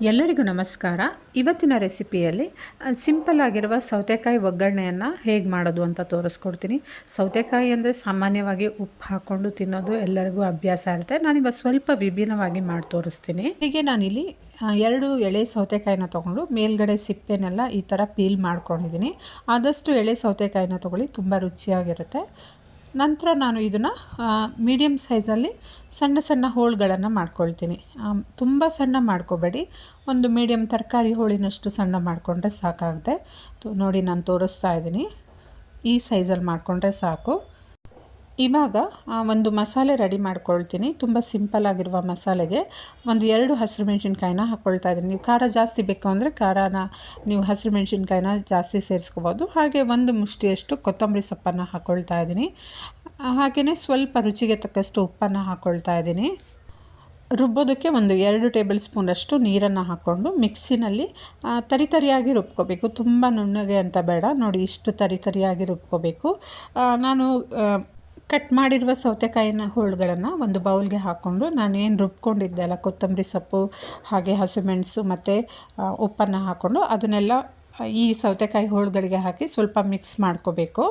ಎಲ್ಲರಿಗೂ ನಮಸ್ಕಾರ. ಇವತ್ತಿನ ರೆಸಿಪಿಯಲ್ಲಿ ಸಿಂಪಲ್ ಆಗಿರುವ ಸೌತೆಕಾಯಿ ಒಗ್ಗರಣೆಯನ್ನು ಹೇಗೆ ಮಾಡೋದು ಅಂತ ತೋರಿಸ್ಕೊಡ್ತೀನಿ. ಸೌತೆಕಾಯಿ ಅಂದರೆ ಸಾಮಾನ್ಯವಾಗಿ ಉಪ್ಪು ಹಾಕ್ಕೊಂಡು ತಿನ್ನೋದು ಎಲ್ಲರಿಗೂ ಅಭ್ಯಾಸ ಇರುತ್ತೆ. ನಾನಿವಾಗ ಸ್ವಲ್ಪ ವಿಭಿನ್ನವಾಗಿ ಮಾಡಿ ತೋರಿಸ್ತೀನಿ. ಹೀಗೆ ನಾನಿಲ್ಲಿ ಎರಡು ಎಳೆ ಸೌತೆಕಾಯಿನ ತೊಗೊಂಡು ಮೇಲ್ಗಡೆ ಸಿಪ್ಪೆನೆಲ್ಲ ಈ ಥರ ಪೀಲ್ ಮಾಡ್ಕೊಂಡಿದ್ದೀನಿ. ಆದಷ್ಟು ಎಳೆ ಸೌತೆಕಾಯಿನ ತೊಗೊಳ್ಳಿ, ತುಂಬ ರುಚಿಯಾಗಿರುತ್ತೆ. ನಂತರ ನಾನು ಇದನ್ನು ಮೀಡಿಯಮ್ ಸೈಜಲ್ಲಿ ಸಣ್ಣ ಸಣ್ಣ ಹೋಳುಗಳನ್ನು ಮಾಡ್ಕೊಳ್ತೀನಿ. ತುಂಬ ಸಣ್ಣ ಮಾಡ್ಕೋಬೇಡಿ. ಒಂದು ಮೀಡಿಯಮ್ ತರಕಾರಿ ಹೋಳಿನಷ್ಟು ಸಣ್ಣ ಮಾಡಿಕೊಂಡ್ರೆ ಸಾಕಾಗುತ್ತೆ. ನೋಡಿ ನಾನು ತೋರಿಸ್ತಾ ಇದ್ದೀನಿ. ಈ ಸೈಜಲ್ಲಿ ಮಾಡಿಕೊಂಡ್ರೆ ಸಾಕು. ಇವಾಗ ಒಂದು ಮಸಾಲೆ ರೆಡಿ ಮಾಡ್ಕೊಳ್ತೀನಿ. ತುಂಬ ಸಿಂಪಲ್ ಆಗಿರುವ ಮಸಾಲೆಗೆ. ಒಂದು ಎರಡು ಹಸಿರು ಮೆಣಸಿನ್ಕಾಯಿನ ಹಾಕ್ಕೊಳ್ತಾ ಇದ್ದೀನಿ. ನೀವು ಖಾರ ಜಾಸ್ತಿ ಬೇಕು ಅಂದರೆ ಖಾರನ ನೀವು ಹಸಿರು ಮೆಣಸಿನ್ಕಾಯಿನ ಜಾಸ್ತಿ ಸೇರಿಸ್ಕೋಬೋದು. ಹಾಗೆ ಒಂದು ಮುಷ್ಟಿಯಷ್ಟು ಕೊತ್ತಂಬರಿ ಸೊಪ್ಪನ್ನು ಹಾಕ್ಕೊಳ್ತಾ ಇದ್ದೀನಿ. ಹಾಗೆಯೇ ಸ್ವಲ್ಪ ರುಚಿಗೆ ತಕ್ಕಷ್ಟು ಉಪ್ಪನ್ನು ಹಾಕ್ಕೊಳ್ತಾ ಇದ್ದೀನಿ. ರುಬ್ಬೋದಕ್ಕೆ ಒಂದು ಎರಡು ಟೇಬಲ್ ಸ್ಪೂನಷ್ಟು ನೀರನ್ನು ಹಾಕ್ಕೊಂಡು ಮಿಕ್ಸಿನಲ್ಲಿ ತರಿತರಿಯಾಗಿ ತರಿ ತರಿಯಾಗಿ ರುಬ್ಕೋಬೇಕು. ತುಂಬ ನುಣ್ಣಗೆ ಅಂತ ಬೇಡ, ನೋಡಿ ಇಷ್ಟು ತರಿ ತರಿಯಾಗಿ ರುಬ್ಕೋಬೇಕು. ನಾನು ಕಟ್ ಮಾಡಿರುವ ಸೌತೆಕಾಯಿನ ಹೋಳುಗಳನ್ನು ಒಂದು ಬೌಲ್ಗೆ ಹಾಕ್ಕೊಂಡು ನಾನು ಏನು ರುಬ್ಕೊಂಡಿದ್ದೆ ಅಲ್ಲ ಕೊತ್ತಂಬರಿ ಸೊಪ್ಪು, ಹಾಗೆ ಹಸಿಮೆಣಸು ಮತ್ತು ಉಪ್ಪನ್ನು ಹಾಕ್ಕೊಂಡು ಅದನ್ನೆಲ್ಲ ಈ ಸೌತೆಕಾಯಿ ಹೋಳುಗಳಿಗೆ ಹಾಕಿ ಸ್ವಲ್ಪ ಮಿಕ್ಸ್ ಮಾಡ್ಕೋಬೇಕು.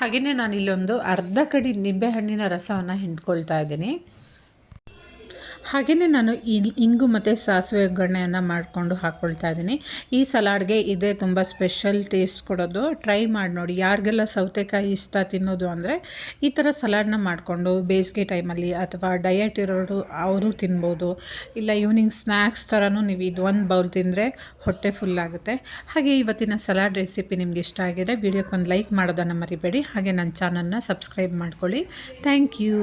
ಹಾಗೆಯೇ ನಾನು ಇಲ್ಲೊಂದು ಅರ್ಧ ಕಡಿ ನಿಂಬೆಹಣ್ಣಿನ ರಸವನ್ನು ಹಿಂಡ್ಕೊಳ್ತಾ ಇದ್ದೀನಿ. ಹಾಗೆಯೇ ನಾನು ಇಂಗು ಮತ್ತು ಸಾಸಿವೆ ಒಗ್ಗರಣೆಯನ್ನು ಮಾಡಿಕೊಂಡು ಹಾಕ್ಕೊಳ್ತಾ ಇದ್ದೀನಿ. ಈ ಸಲಾಡ್ಗೆ ಇದೇ ತುಂಬ ಸ್ಪೆಷಲ್ ಟೇಸ್ಟ್ ಕೊಡೋದು. ಟ್ರೈ ಮಾಡಿ ನೋಡಿ. ಯಾರಿಗೆಲ್ಲ ಸೌತೆಕಾಯಿ ಇಷ್ಟ ತಿನ್ನೋದು ಅಂದರೆ ಈ ಥರ ಸಲಾಡ್ನ ಮಾಡಿಕೊಂಡು ಬೇಸಿಗೆ ಟೈಮಲ್ಲಿ ಅಥವಾ ಡಯಟ್ ಇರೋರು ಅವರು ತಿನ್ಬೋದು. ಇಲ್ಲ ಈವ್ನಿಂಗ್ ಸ್ನ್ಯಾಕ್ಸ್ ಥರನೂ ನೀವು ಇದು ಒಂದು ಬೌಲ್ ತಿಂದರೆ ಹೊಟ್ಟೆ ಫುಲ್ ಆಗುತ್ತೆ. ಹಾಗೆ ಇವತ್ತಿನ ಸಲಾಡ್ ರೆಸಿಪಿ ನಿಮ್ಗೆ ಇಷ್ಟ ಆಗಿದೆ. ವಿಡಿಯೋಕ್ಕೊಂದು ಲೈಕ್ ಮಾಡೋದನ್ನು ಮರಿಬೇಡಿ. ಹಾಗೆ ನನ್ನ ಚಾನಲ್ನ ಸಬ್ಸ್ಕ್ರೈಬ್ ಮಾಡ್ಕೊಳ್ಳಿ. Thank you